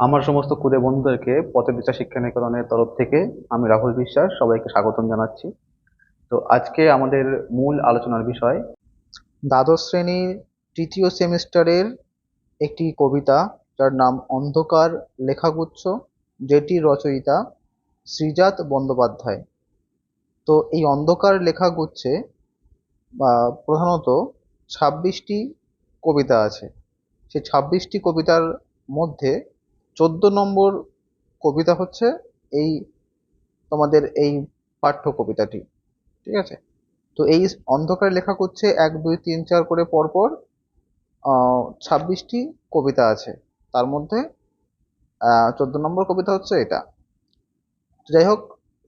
আমার সমস্ত ক্ষুদে বন্ধুদেরকে পথের দিশা শিক্ষা নিকেতনের তরফ থেকে আমি রাহুল বিশ্বাস সবাইকে স্বাগতম জানাচ্ছি। তো আজকে আমাদের মূল আলোচনার বিষয়, দ্বাদশ শ্রেণির তৃতীয় সেমিস্টারের একটি কবিতা যার নাম অন্ধকার লেখাগুচ্ছ যেটির রচয়িতা শ্রীজাত বন্দ্যোপাধ্যায়। তো এই অন্ধকার লেখাগুচ্ছে প্রধানত ছাব্বিশটি কবিতা আছে। সেই ছাব্বিশটি কবিতার মধ্যে চোদ্দ নম্বর কবিতা হচ্ছে এই তোমাদের এই পাঠ্য কবিতাটি, ঠিক আছে? তো এই অন্ধকার লেখা করছে এক, দুই, তিন, চার করে পরপর ছাব্বিশটি কবিতা আছে। তার মধ্যে চোদ্দ নম্বর কবিতা হচ্ছে এটা। যাই হোক,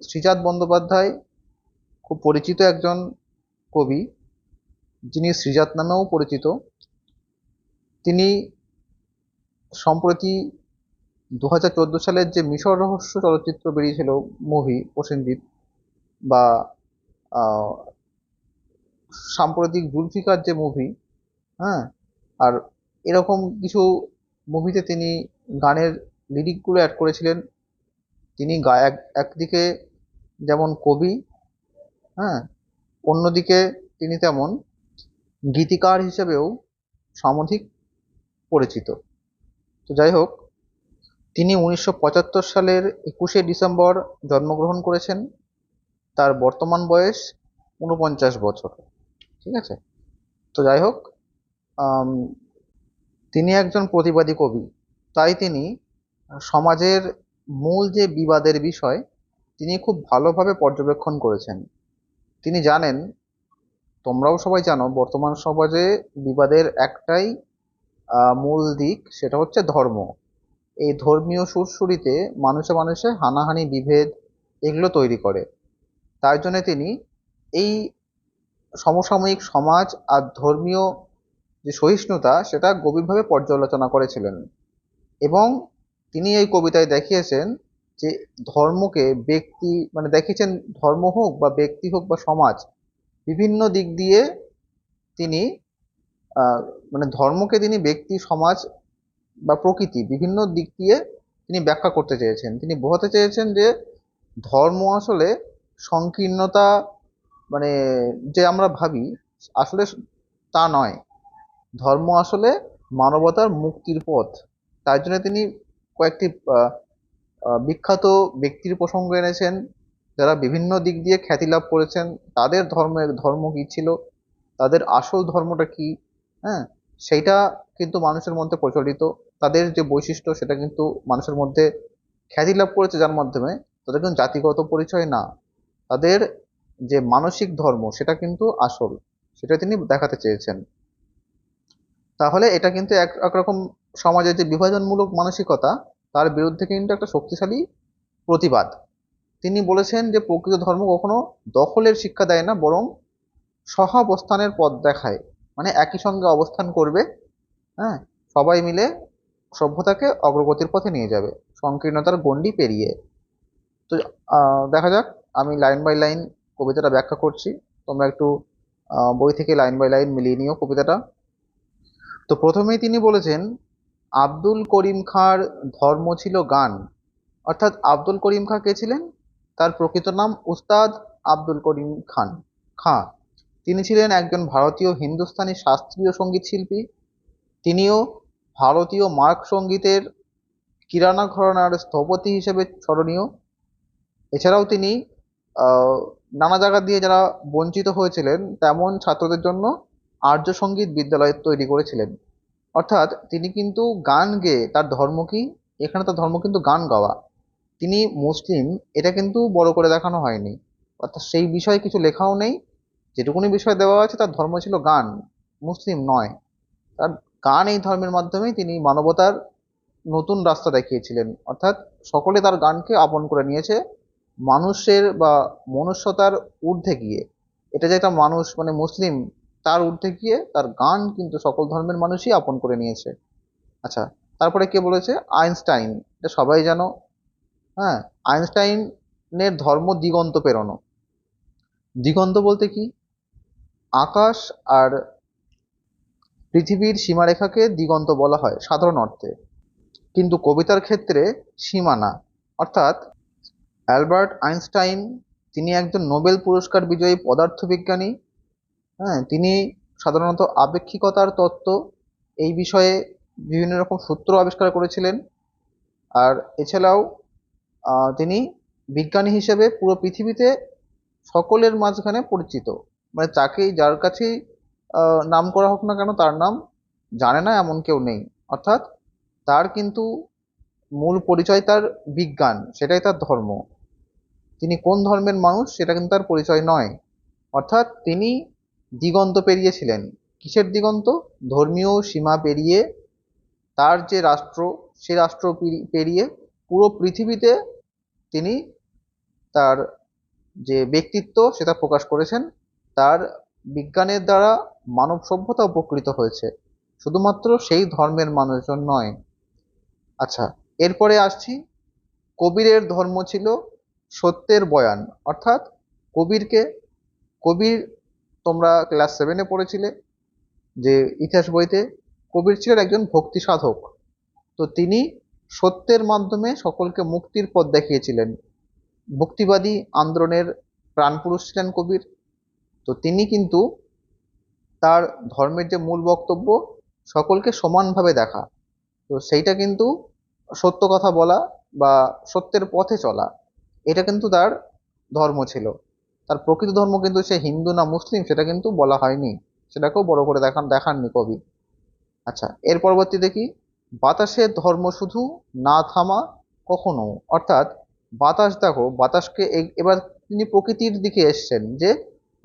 শ্রীজাত বন্দ্যোপাধ্যায় খুব পরিচিত একজন কবি, যিনি শ্রীজাত নামেও পরিচিত। তিনি সম্প্রতি দু হাজার চোদ্দ সালের যে মিশর রহস্য চলচ্চিত্র বেরিয়েছিল মুভি প্রসেনজিৎ বা সাম্প্রতিক জুলফিকার যে মুভি হ্যাঁ আর এরকম কিছু মুভিতে তিনি গানের লিরিকগুলো অ্যাড করেছিলেন। তিনি গায়ক একদিকে যেমন কবি হ্যাঁ অন্যদিকে তিনি তেমন গীতিকার হিসেবেও সমধিক পরিচিত। তো যাই হোক তিনি উনিশশো পঁচাত্তর সালের একুশে ডিসেম্বর জন্মগ্রহণ করেছেন। তার বর্তমান বয়স ঊনপঞ্চাশ বছর। ঠিক আছে? তো যাই হোক তিনি একজন প্রতিবাদী কবি। তাই তিনি সমাজের মূল যে বিবাদের বিষয়, তিনি খুব ভালোভাবে পর্যবেক্ষণ করেছেন। তিনি জানেন, তোমরাও সবাই জানো, বর্তমান সমাজে বিবাদের একটাই মূল দিক সেটা হচ্ছে ধর্ম। এই ধর্মীয় সুরসুরিতে মানুষে মানুষে হানাহানি, বিভেদ এগুলো তৈরি করে। তার জন্যে তিনি এই সমসাময়িক সমাজ আর ধর্মীয় যে সহিষ্ণুতা, সেটা গভীরভাবে পর্যালোচনা করেছিলেন। এবং তিনি এই কবিতায় দেখিয়েছেন যে ধর্মকে ব্যক্তি মানে দেখিয়েছেন ধর্ম হোক বা ব্যক্তি হোক বা সমাজ, বিভিন্ন দিক দিয়ে তিনি মানে ধর্মকে তিনি ব্যক্তি, সমাজ বা প্রকৃতি বিভিন্ন দিক দিয়ে তিনি ব্যাখ্যা করতে চেয়েছেন। তিনি বোঝাতে চেয়েছেন যে ধর্ম আসলে সংকীর্ণতা মানে যে আমরা ভাবি, আসলে তা নয়। ধর্ম আসলে মানবতার মুক্তির পথ। তার জন্য তিনি কয়েকটি বিখ্যাত ব্যক্তির প্রসঙ্গ এনেছেন। যারা বিভিন্ন দিক দিয়ে খ্যাতি লাভ করেছেন। তাদের ধর্মের, ধর্ম কী ছিল? তাদের আসল ধর্মটা কী? হ্যাঁ সেইটা কিন্তু মানুষের মধ্যে প্রচলিত। তাদের যে বৈশিষ্ট্য, সেটা কিন্তু মানুষের মধ্যে খ্যাতি লাভ করেছে যার মাধ্যমে তাদের কিন্তু জাতিগত পরিচয় না। তাদের যে মানসিক ধর্ম, সেটা কিন্তু আসল, সেটা তিনি দেখাতে চেয়েছেন। তাহলে এটা কিন্তু এক, একরকম সমাজের যে বিভাজনমূলক মানসিকতা, তার বিরুদ্ধে কিন্তু একটা শক্তিশালী প্রতিবাদ। তিনি বলেছেন যে প্রকৃত ধর্ম কখনো দখলের শিক্ষা দেয় না, বরং সহাবস্থানের পথ দেখায়। মানে একই সঙ্গে অবস্থান করবে হ্যাঁ সবাই মিলে সভ্যতাকে অগ্রগতির পথে নিয়ে যাবে, সংকীর্ণতার গণ্ডি পেরিয়ে। তো দেখা যাক, আমি লাইন বাই লাইন কবিতাটা ব্যাখ্যা করছি। তোমরা একটু বই থেকে লাইন বাই লাইন মিলিয়ে নিও কবিতাটা। তো প্রথমেই তিনি বলেছেন, আব্দুল করিম খাঁর ধর্ম ছিল গান। অর্থাৎ আব্দুল করিম খাঁ কে ছিলেন? তার প্রকৃত নাম উস্তাদ আব্দুল করিম খান, খাঁ। তিনি ছিলেন একজন ভারতীয় হিন্দুস্তানি শাস্ত্রীয় সংগীত শিল্পী। তিনিও ভারতীয় মার্গ সঙ্গীতের কিরানা ঘরানার স্থপতি হিসেবে স্মরণীয়। এছাড়াও তিনি নানা জায়গা দিয়ে যারা বঞ্চিত হয়েছিলেন, তেমন ছাত্রদের জন্য আর্য সংগীত বিদ্যালয় তৈরি করেছিলেন। অর্থাৎ তিনি কিন্তু গান গেয়ে তার ধর্ম কি, এখানে তার ধর্ম কিন্তু গান গাওয়া। তিনি মুসলিম, এটা কিন্তু বড় করে দেখানো হয়নি। অর্থাৎ সেই বিষয়ে কিছু লেখাও নেই। যেটুকুনি বিষয় দেওয়া আছে, তার ধর্ম ছিল গান, মুসলিম নয়। তার গান এই ধর্মের মাধ্যমেই তিনি মানবতার নতুন রাস্তা দেখিয়েছিলেন। অর্থাৎ সকলে তার গানকে আপন করে নিয়েছে। মানুষের বা মনুষ্যতার ঊর্ধ্বে গিয়ে। এটা যে একটা মানুষ মানে মুসলিম, তার ঊর্ধ্বে গিয়ে তার গান কিন্তু সকল ধর্মের মানুষই আপন করে নিয়েছে। আচ্ছা তারপরে কে বলেছে? আইনস্টাইন। এটা সবাই জানো। হ্যাঁ আইনস্টাইনের ধর্ম দিগন্ত পেরোনো। দিগন্ত বলতে কি? আকাশ আর পৃথিবীর সীমারেখাকে দিগন্ত বলা হয় সাধারণ অর্থে। কিন্তু কবিতার ক্ষেত্রে সীমানা, অর্থাৎ অ্যালবার্ট আইনস্টাইন, তিনি একজন নোবেল পুরস্কার বিজয়ী পদার্থবিজ্ঞানী হ্যাঁ তিনি সাধারণত আপেক্ষিকতার তত্ত্ব এই বিষয়ে বিভিন্ন রকম সূত্র আবিষ্কার করেছিলেন। আর এছাড়াও তিনি বিজ্ঞানী হিসেবে পুরো পৃথিবীতে সকলের মাঝখানে পরিচিত। মানে তাকেই যার কাছেই নাম করা হোক না কেন, তার নাম জানে না এমন কেউ নেই। অর্থাৎ তার কিন্তু মূল পরিচয় তার বিজ্ঞান, সেটাই তার ধর্ম। তিনি কোন ধর্মের মানুষ, সেটা কিন্তু তার পরিচয় নয়। অর্থাৎ তিনি দিগন্ত পেরিয়েছিলেন। কিসের দিগন্ত? ধর্মীয় সীমা পেরিয়ে তার যে রাষ্ট্র, সে রাষ্ট্র পেরি- পেরিয়ে পুরো পৃথিবীতে তিনি তার যে ব্যক্তিত্ব, সেটা প্রকাশ করেছেন। তার বিজ্ঞানের দ্বারা মানব সভ্যতা উপকৃত হয়েছে। শুধুমাত্র সেই ধর্মের মানুষজন নয়। আচ্ছা এরপরে আসছি। কবিরের ধর্ম ছিল সত্যের বয়ান। অর্থাৎ কবিরকে, কবির তোমরা ক্লাস সেভেনে পড়েছিলে, যে ইতিহাস বইতে কবির ছিলেন একজন ভক্তি সাধক। তো তিনি সত্যের মাধ্যমে সকলকে মুক্তির পথ দেখিয়েছিলেন। ভক্তিবাদী আন্দোলনের প্রাণপুরুষ ছিলেন কবির। তো তিনি কিন্তু তার ধর্মের যে মূল বক্তব্য সকলকে সমানভাবে দেখা। তো সেইটা কিন্তু সত্য কথা বলা বা সত্যের পথে চলা, এটা কিন্তু তার ধর্ম ছিল। তার প্রকৃত ধর্ম কিন্তু সে হিন্দু না মুসলিম সেটা কিন্তু বলা হয়নি। সেটাকেও বড় করে দেখান দেখাননি কবি। আচ্ছা এর পরবর্তীতে কি? বাতাসের ধর্ম শুধু না থামা কখনো? অর্থাৎ বাতাস দেখো, বাতাসকে এবার তিনি প্রকৃতির দিকে এসছেন যে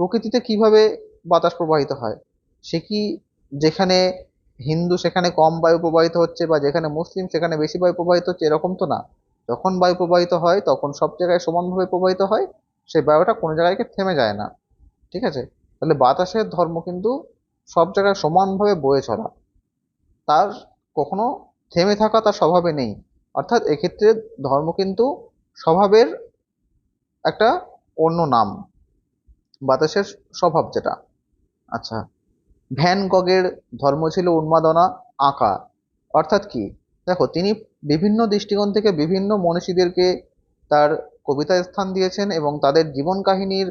প্রকৃতিতে কীভাবে বাতাস প্রবাহিত হয়? সে কি যেখানে হিন্দু সেখানে কম বায়ু প্রবাহিত হচ্ছে বা যেখানে মুসলিম সেখানে বেশি বায়ু প্রবাহিত হচ্ছে এরকম তো না। যখন বায়ু প্রবাহিত হয়, তখন সব জায়গায় সমানভাবে প্রবাহিত হয় সেই বায়ুটা কোনো জায়গায় গিয়ে থেমে যায় না। ঠিক আছে? তাহলে বাতাসের ধর্ম কিন্তু সব জায়গায় সমানভাবে বয়ে চলা। তার কখনো থেমে থাকা তার স্বভাবে নেই। অর্থাৎ এক্ষেত্রে ধর্ম কিন্তু স্বভাবের একটা অন্য নাম। বাতাসের স্বভাব যেটা। আচ্ছা ভ্যান গগের ধর্ম ছিল উন্মাদনা আঁকা অর্থাৎ কি? দেখো, তিনি বিভিন্ন দৃষ্টিকোণ থেকে বিভিন্ন মনীষীদেরকে তার কবিতায় স্থান দিয়েছেন এবং তাদের জীবন কাহিনীর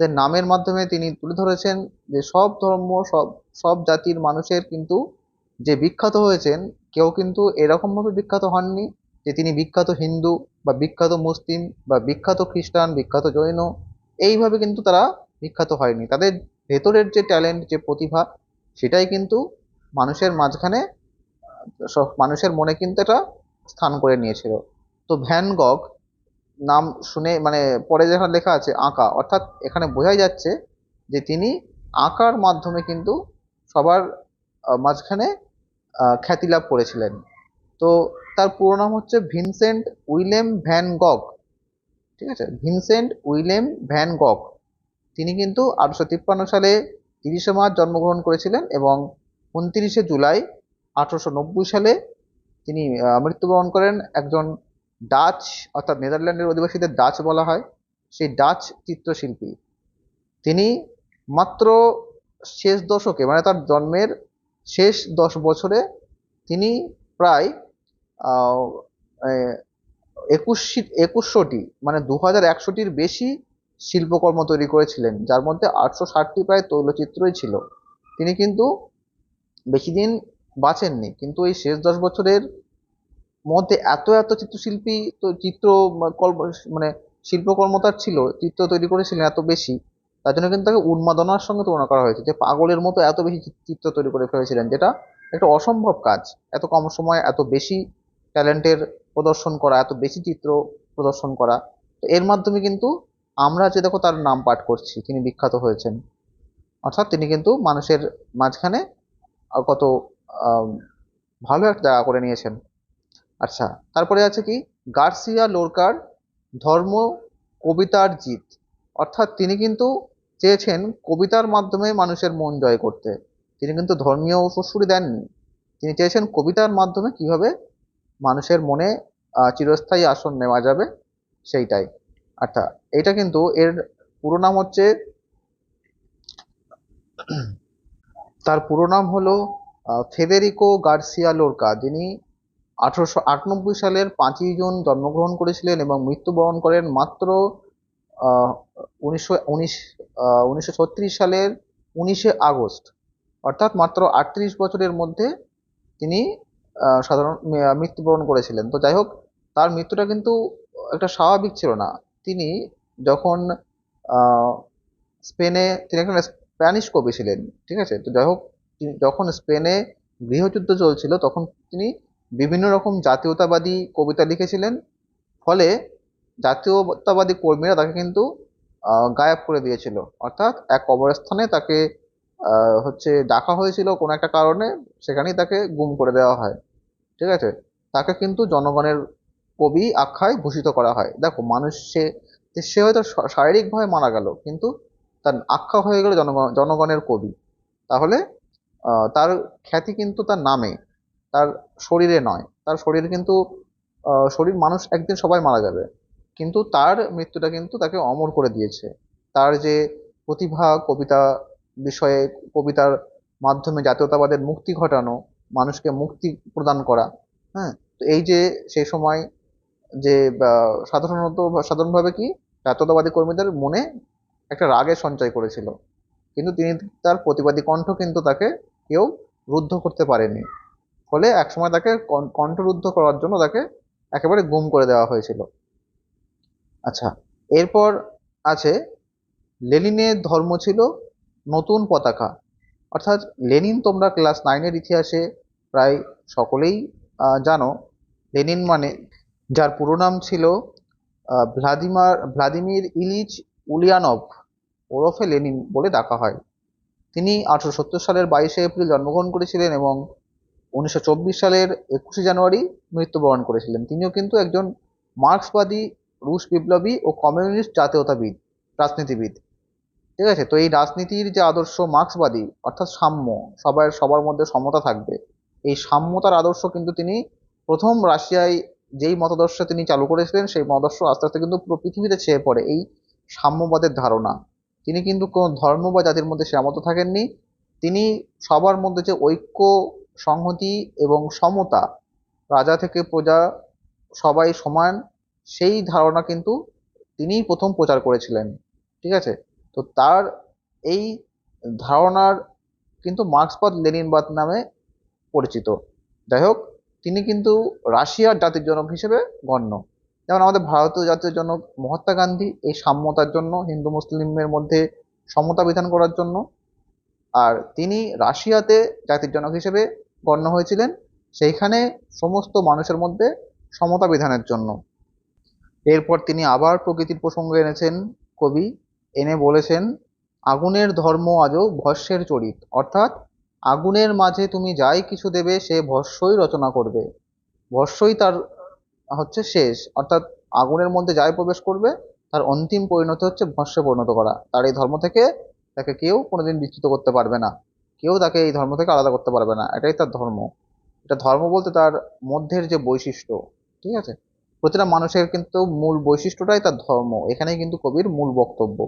নামের মাধ্যমে তিনি তুলে ধরেছেন যে সব ধর্ম, সব সব জাতির মানুষের কিন্তু যে বিখ্যাত হয়েছেন, কেউ কিন্তু এরকমভাবে বিখ্যাত হননি যে তিনি বিখ্যাত হিন্দু বা বিখ্যাত মুসলিম বা বিখ্যাত খ্রিস্টান, বিখ্যাত জৈন। এইভাবে কিন্তু তারা বিখ্যাত হয়নি। তাদের ভেতরের যে ট্যালেন্ট যে প্রতিভা, সেটাই কিন্তু মানুষের মাঝখানে মানুষের মনে কিন্তু এটা স্থান করে নিয়েছিল। তো ভ্যান গগ নাম শুনে মানে পরে যেখানে লেখা আছে আঁকা, অর্থাৎ এখানে বোঝাই যাচ্ছে যে তিনি আঁকার মাধ্যমে কিন্তু সবার মাঝখানে খ্যাতি লাভ করেছিলেন। তো তার পুরো নাম হচ্ছে ভিনসেন্ট উইলেম ভ্যান গগ। ঠিক আছে? Vincent Willem Van Gogh. তিনি কিন্তু আঠারোশো তিপ্পান্ন সালে তিরিশে মার্চ জন্মগ্রহণ করেছিলেন এবং উনত্রিশে জুলাই আঠারোশো নব্বই সালে তিনি মৃত্যুবরণ করেন একজন ডাচ অর্থাৎ নেদারল্যান্ডের অধিবাসীদের ডাচ বলা হয় সেই ডাচ চিত্রশিল্পী। তিনি মাত্র শেষ দশকে মানে তার জন্মের শেষ দশ বছরে তিনি প্রায় আহ, একুশশোটি মানে দু হাজার একশোটির বেশি শিল্পকর্ম তৈরি করেছিলেন, যার মধ্যে আটশো ষাটটি প্রায় তৈলচিত্রই ছিল। তিনি কিন্তু বেশি দিন বাঁচেননি। কিন্তু এই শেষ দশ বছরের মধ্যে এত এত চিত্রশিল্পী তো চিত্র কল্প মানে শিল্পকর্ম তার ছিল, চিত্র তৈরি করেছিলেন এত বেশি, তার জন্য কিন্তু তাকে উন্মাদনার সঙ্গে তুলনা করা হয়েছে যে পাগলের মতো এত বেশি চিত্র তৈরি করে ফেলেছিলেন, যেটা একটা অসম্ভব কাজ। এত কম সময়ে এত বেশি ট্যালেন্টের প্রদর্শন করা, এত বেশি চিত্র প্রদর্শন করা। তো এর মাধ্যমে কিন্তু আমরা যে দেখো তার নাম পাঠ করছি, তিনি বিখ্যাত হয়েছেন। অর্থাৎ তিনি কিন্তু মানুষের মাঝখানে কত ভালো একটা জায়গা করে নিয়েছেন। আচ্ছা তারপরে আছে কি? গার্সিয়া লোরকার ধর্ম কবিতার জিত। অর্থাৎ তিনি কিন্তু চেয়েছেন কবিতার মাধ্যমে মানুষের মন জয় করতে। তিনি কিন্তু ধর্মীয় উত্তরসূরি দেননি। তিনি চেয়েছেন কবিতার মাধ্যমে কীভাবে মানুষের মনে চিরস্থায়ী আসন নেওয়া যাবে, সেইটাই। আচ্ছা এটা কিন্তু এর পুরো নাম হচ্ছে তার পুরো নাম হলো ফেদেরিকো গার্সিয়া লোরকা, যিনি আঠারোশো আটানব্বই সালের পাঁচই জুন জন্মগ্রহণ করেছিলেন এবং মৃত্যুবরণ করেন মাত্র উনিশশো উনিশ উনিশশো সালের উনিশে আগস্ট। অর্থাৎ মাত্র আটত্রিশ বছরের মধ্যে তিনি সাধারণ, মৃত্যুবরণ করেছিলেন। তো যাই হোক, তার মৃত্যুটা কিন্তু একটা স্বাভাবিক ছিল না। তিনি যখন স্পেনে, তিনি একজন স্প্যানিশ কবি ছিলেন, ঠিক আছে? তো যাই হোক যখন স্পেনে গৃহযুদ্ধ চলছিল, তখন তিনি বিভিন্ন রকম জাতীয়তাবাদী কবিতা লিখেছিলেন। ফলে জাতীয়তাবাদী কর্মীরা তাকে কিন্তু গায়েব করে দিয়েছিল। অর্থাৎ এক কবরস্থানে তাকে হচ্ছে ডাকা হয়েছিল কোনো একটা কারণে, সেখানেই তাকে গুম করে দেওয়া হয়। ঠিক আছে? তাকে কিন্তু জনগণের কবি আখ্যায় ভূষিত করা হয়। দেখো, মানুষ সে সে হয়তো শারীরিকভাবে মারা গেল, কিন্তু তার আখ্যা হয়ে গেল জনগণ জনগণের কবি। তাহলে তার খ্যাতি কিন্তু তার নামে, তার শরীরে নয়। তার শরীর কিন্তু শরীর মানুষ একদিন সবাই মারা যাবে। কিন্তু তার মৃত্যুটা কিন্তু তাকে অমর করে দিয়েছে। তার যে প্রতিভা কবিতা বিষয়ে, কবিতার মাধ্যমে জাতীয়তাবাদের মুক্তি ঘটানো, মানুষকে মুক্তি প্রদান করা হ্যাঁ? তো এই যে সেই সময় যে সাধারণত সাধারণভাবে কি জাতীয়তাবাদী কর্মীদের মনে একটা রাগের সঞ্চয় করেছিল। কিন্তু তিনি তার প্রতিবাদী কণ্ঠ কিন্তু তাকে কেউ রুদ্ধ করতে পারেনি। ফলে একসময় তাকে কণ্ঠরুদ্ধ করার জন্য তাকে একেবারে গুম করে দেওয়া হয়েছিল। আচ্ছা এরপর আছে, লেনিনের ধর্ম ছিল নতুন পতাকা। অর্থাৎ লেনিন তোমরা ক্লাস নাইনের ইতিহাসে প্রায় সকলেই জানো, লেনিন মানে যার পুরো নাম ছিল ভ্লাদিমার, ভ্লাদিমির ইলিচ উলিয়ানভ, ওরফে লেনিন বলে ডাকা হয়। তিনি আঠারোশো সত্তর সালের বাইশে এপ্রিল জন্মগ্রহণ করেছিলেন এবং উনিশশো চব্বিশ সালের একুশে জানুয়ারি মৃত্যুবরণ করেছিলেন। তিনিও কিন্তু একজন মার্ক্সবাদী, রুশ বিপ্লবী ও কমিউনিস্ট জাতীয়তাবিদ, রাজনীতিবিদ। ঠিক আছে, তো এই রাজনীতির যে আদর্শ মার্ক্সবাদী, অর্থাৎ সাম্য সবার সবার মধ্যে সমতা থাকবে। এই সাম্যতার আদর্শ কিন্তু তিনি প্রথম রাশিয়ায় যেই মতাদর্শ তিনি চালু করেছিলেন, সেই মতাদর্শ আস্তে আস্তে কিন্তু পুরো পৃথিবীতে ছেয়ে পড়ে এই সাম্যবাদের ধারণা। তিনি কিন্তু কোনো ধর্ম বা জাতির মধ্যে সীমাবদ্ধ থাকেননি। তিনি সবার মধ্যে যে ঐক্য, সংহতি এবং সমতা, রাজা থেকে প্রজা সবাই সমান, সেই ধারণা কিন্তু তিনিই প্রথম প্রচার করেছিলেন। ঠিক আছে? তো তার এই ধারণার কিন্তু মার্ক্সবাদ লেনিনবাদ নামে পরিচিত। যাই হোক তিনি কিন্তু রাশিয়ার জাতির জনক হিসেবে গণ্য। যেমন আমাদের ভারতীয় জাতির জনক মহাত্মা গান্ধী, এই সাম্যতার জন্য, হিন্দু মুসলিমের মধ্যে সমতা বিধান করার জন্য। আর তিনি রাশিয়াতে জাতির জনক হিসেবে গণ্য হয়েছিলেন। সেইখানে সমস্ত মানুষের মধ্যে সমতা বিধানের জন্য। এরপর তিনি আবার প্রকৃতির প্রসঙ্গ এনেছেন কবি, এনে বলেছেন, আগুনের ধর্ম আজও ভস্যের চরিত। অর্থাৎ আগুনের মাঝে তুমি যাই কিছু দেবে, সে ভস্যই রচনা করবে। ভস্যই তার হচ্ছে শেষ। অর্থাৎ আগুনের মধ্যে যাই প্রবেশ করবে, তার অন্তিম পরিণত হচ্ছে ভস্যে পরিণত করা। তার এই ধর্ম থেকে তাকে কেউ কোনোদিন বিচ্যুত করতে পারবে না। কেউ তাকে এই ধর্ম থেকে আলাদা করতে পারবে না। এটাই তার ধর্ম। এটা ধর্ম বলতে তার মধ্যের যে বৈশিষ্ট্য, ঠিক আছে? প্রতিটা মানুষের কিন্তু মূল বৈশিষ্ট্যটাই তার ধর্ম। এখানেই কিন্তু কবির মূল বক্তব্য।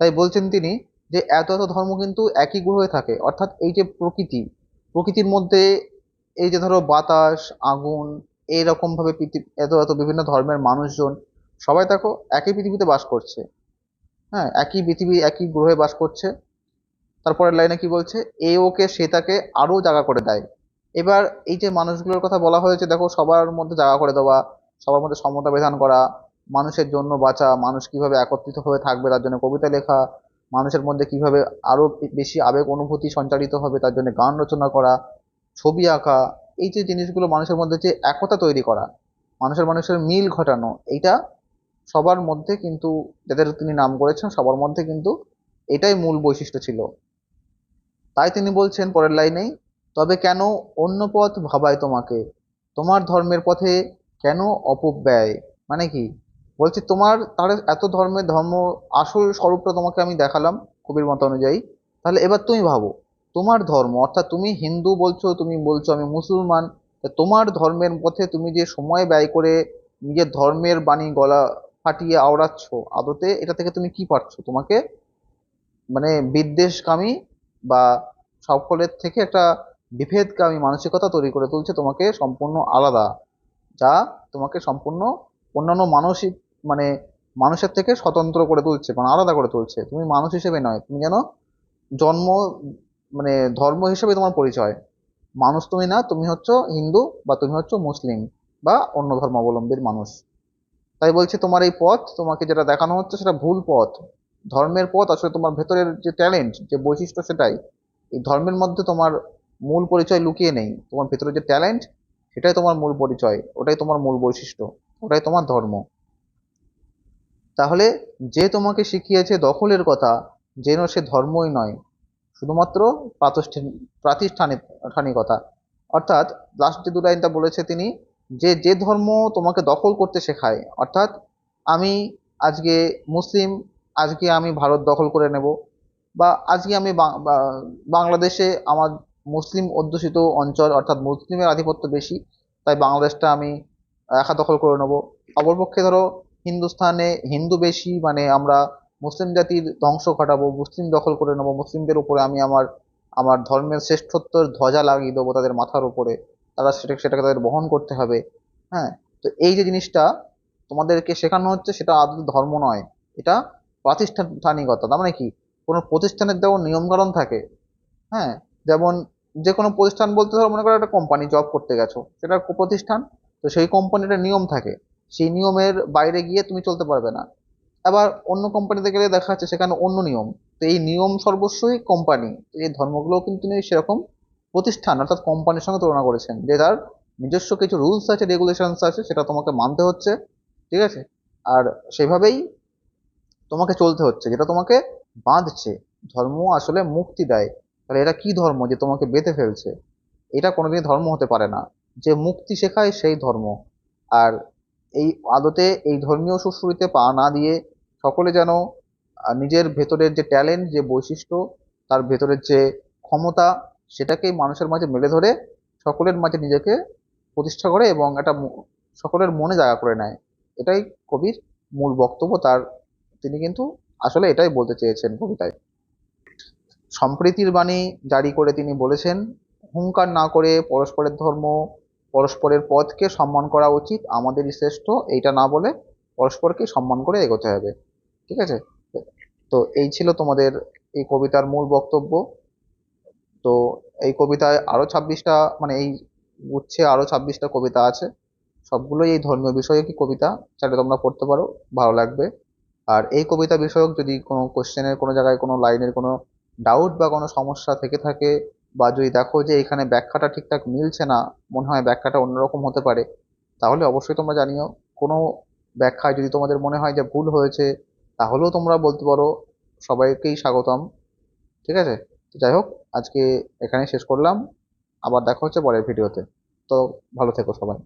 তাই বলছেন তিনি যে এত এত ধর্ম কিন্তু একই গ্রহে থাকে। অর্থাৎ এই যে প্রকৃতি, প্রকৃতির মধ্যে এই যে ধরো বাতাস, আগুন এইরকম ভাবে পৃথিবী এত এত বিভিন্ন ধর্মের মানুষজন, সবাই দেখো একই পৃথিবীতে বাস করছে। হ্যাঁ একই পৃথিবী, একই গ্রহে বাস করছে। তারপরের লাইনে কি বলছে? এ ওকে, সে তাকে আরও জায়গা করে দেয়। এবার এই যে মানুষগুলোর কথা বলা হয়েছে, দেখো সবার মধ্যে জায়গা করে দেওয়া, সবার মধ্যে সমতা বিধান করা, মানুষের জন্য বাঁচা, মানুষ কীভাবে একত্রিত হয়ে থাকবে তার জন্য কবিতা লেখা মানুষের মধ্যে কীভাবে আরও বেশি আবেগ অনুভূতি সঞ্চারিত হবে, তার জন্য গান রচনা করা, ছবি আঁকা, এই যে জিনিসগুলো মানুষের মধ্যে যে একতা তৈরি করা, মানুষের মানুষের মিল ঘটানো, এইটা সবার মধ্যে কিন্তু, যাদের তিনি নাম করেছেন, সবার মধ্যে কিন্তু এটাই মূল বৈশিষ্ট্য ছিল। তাই তিনি বলছেন পরের লাইনেই, তবে কেন অন্য পথ ভাবায় তোমাকে? তোমার ধর্মের পথে কেন অপব্যয়? মানে কি? বলছে, তোমার তাহলে এত ধর্মের ধর্ম, আসল স্বরূপটা তোমাকে আমি দেখালাম কবির মত অনুযায়ী। তাহলে এবার তুমি ভাবো, তোমার ধর্ম, অর্থাৎ তুমি হিন্দু বলছো, তুমি বলছো আমি মুসলমান তোমার ধর্মের পথে তুমি যে সময় ব্যয় করে নিজের ধর্মের বাণী গলা ফাটিয়ে আওড়াচ্ছ, আদতে এটা থেকে তুমি কি পাচ্ছ তোমাকে মানে বিদ্বেষকামী বা সকলের থেকে একটা বিভেদকামী মানসিকতা তৈরি করে তুলছে, তোমাকে সম্পূর্ণ আলাদা, যা তোমাকে সম্পূর্ণ অন্যান্য মানসিক মানে মানুষের থেকে স্বতন্ত্র করে তুলছে মানে আলাদা করে তুলছে। তুমি মানুষ হিসেবে নয়, তুমি যেন জন্ম মানে ধর্ম হিসেবে তোমার পরিচয়। মানুষ তুমি না, তুমি হচ্ছ হিন্দু বা তুমি হচ্ছ মুসলিম বা অন্য ধর্মাবলম্বীর মানুষ। তাই বলছি তোমার এই পথ, তোমাকে যেটা দেখানো হচ্ছে সেটা ভুল পথ। ধর্মের পথ আসলে তোমার ভেতরের যে ট্যালেন্ট যে বৈশিষ্ট্য সেটাই। এই ধর্মের মধ্যে তোমার মূল পরিচয় লুকিয়ে নেই। তোমার ভেতরে যে ট্যালেন্ট সেটাই তোমার মূল পরিচয়, ওটাই তোমার মূল বৈশিষ্ট্য, ওটাই তোমার ধর্ম। তাহলে যে তোমাকে শিখিয়েছে দখলের কথা, যেন সে ধর্মই নয়, শুধুমাত্র প্রাতিষ্ঠানিক প্রাতিষ্ঠানিকতা অর্থাৎ লাস্ট দু লাইনটা বলেছে তিনি, যে যে ধর্ম তোমাকে দখল করতে শেখায়, অর্থাৎ আমি আজকে মুসলিম, আজকে আমি ভারত দখল করে নেব, বা আজকে আমি বাংলাদেশে আমার মুসলিম অধ্যুষিত অঞ্চল, অর্থাৎ মুসলিমের আধিপত্য বেশি, তাই বাংলাদেশটা আমি একা দখল করে নেব। অপরপক্ষে ধরো হিন্দুস্থানে হিন্দু বেশি মানে আমরা মুসলিম জাতির ধ্বংস ঘটাবো, মুসলিম দখল করে নেব, মুসলিমদের উপরে আমি আমার আমার ধর্মের শ্রেষ্ঠত্বর ধ্বজা লাগিয়ে দেবো তাদের মাথার উপরে। তারা সেটা, সেটাকে তাদের বহন করতে হবে। হ্যাঁ তো এই যে জিনিসটা তোমাদেরকে শেখানো হচ্ছে, সেটা আদৌ ধর্ম নয়। এটা প্রাতিষ্ঠানিকতা, তার মানে কি? কোনো প্রতিষ্ঠানের যেমন নিয়মকানুন থাকে হ্যাঁ যেমন যে কোনো প্রতিষ্ঠান বলতে ধরো মনে করো একটা কোম্পানি জব করতে গেছো, সেটা প্রতিষ্ঠান, তো সেই কোম্পানিটা নিয়ম থাকে। সেই নিয়মের বাইরে গিয়ে তুমি চলতে পারবে না। আবার অন্য কোম্পানিতে গেলে দেখা যাচ্ছে সেখানে অন্য নিয়ম। তো এই নিয়ম সর্বস্বই কোম্পানি তো এই ধর্মগুলোও কিন্তু তিনি সেরকম প্রতিষ্ঠান। অর্থাৎ কোম্পানির সঙ্গে তুলনা করেছেন যে তার নিজস্ব কিছু রুলস আছে রেগুলেশনস আছে, সেটা তোমাকে মানতে হচ্ছে। ঠিক আছে? আর সেভাবেই তোমাকে চলতে হচ্ছে, যেটা তোমাকে বাঁধছে। ধর্ম আসলে মুক্তি দেয়। তাহলে এটা কি ধর্ম যে তোমাকে বেঁধে ফেলছে? এটা কোনোদিনই ধর্ম হতে পারে না। যে মুক্তি শেখায় সেই ধর্ম। আর এই আদতে এই ধর্মীয় সুশ্রুতিতে পা না দিয়ে সকলে যেন নিজের ভেতরের যে ট্যালেন্ট যে বৈশিষ্ট্য, তার ভেতরের যে ক্ষমতা, সেটাকেই মানুষের মাঝে মেলে ধরে সকলের মাঝে নিজেকে প্রতিষ্ঠা করে এবং একটা ম- সকলের মনে জায়গা করে নেয়। এটাই কবির মূল বক্তব্য। তার, তিনি কিন্তু আসলে এটাই বলতে চেয়েছেন কবিতায়। সম্প্রীতির বাণী জারি করে তিনি বলেছেন হুঙ্কার না করে পরস্পরের ধর্ম পরস্পরের পথকে সম্মান করা উচিত, আমাদেরই শ্রেষ্ঠ, এইটা না বলে পরস্পরকে সম্মান করে এগোতে হবে। ঠিক আছে? তো এই ছিল তোমাদের এই কবিতার মূল বক্তব্য। তো এই কবিতায় আরও ছাব্বিশটা মানে এই গুচ্ছে আরও ছাব্বিশটা কবিতা আছে। সবগুলোই এই ধর্মীয় বিষয়ক কবিতা সেটা তোমরা পড়তে পারো, ভালো লাগবে। আর এই কবিতা বিষয়ক যদি কোনো কোশ্চেনের কোনো জায়গায় কোনো লাইনের কোনো ডাউট বা কোনো সমস্যা থেকে থাকে বা যদি দেখো যে এখানে ব্যাখ্যাটা ঠিকঠাক মিলছে না, মনে হয় ব্যাখ্যাটা অন্যরকম হতে পারে, তাহলে অবশ্যই তোমরা জানিও। কোনো ব্যাখ্যায় যদি তোমাদের মনে হয় যে ভুল হয়েছে, তাহলেও তোমরা বলতে পারো। সবাইকেই স্বাগতম। ঠিক আছে? যাই হোক, আজকে এখানেই শেষ করলাম। আবার দেখা হচ্ছে পরের ভিডিওতে। তো ভালো থেকো সবাই।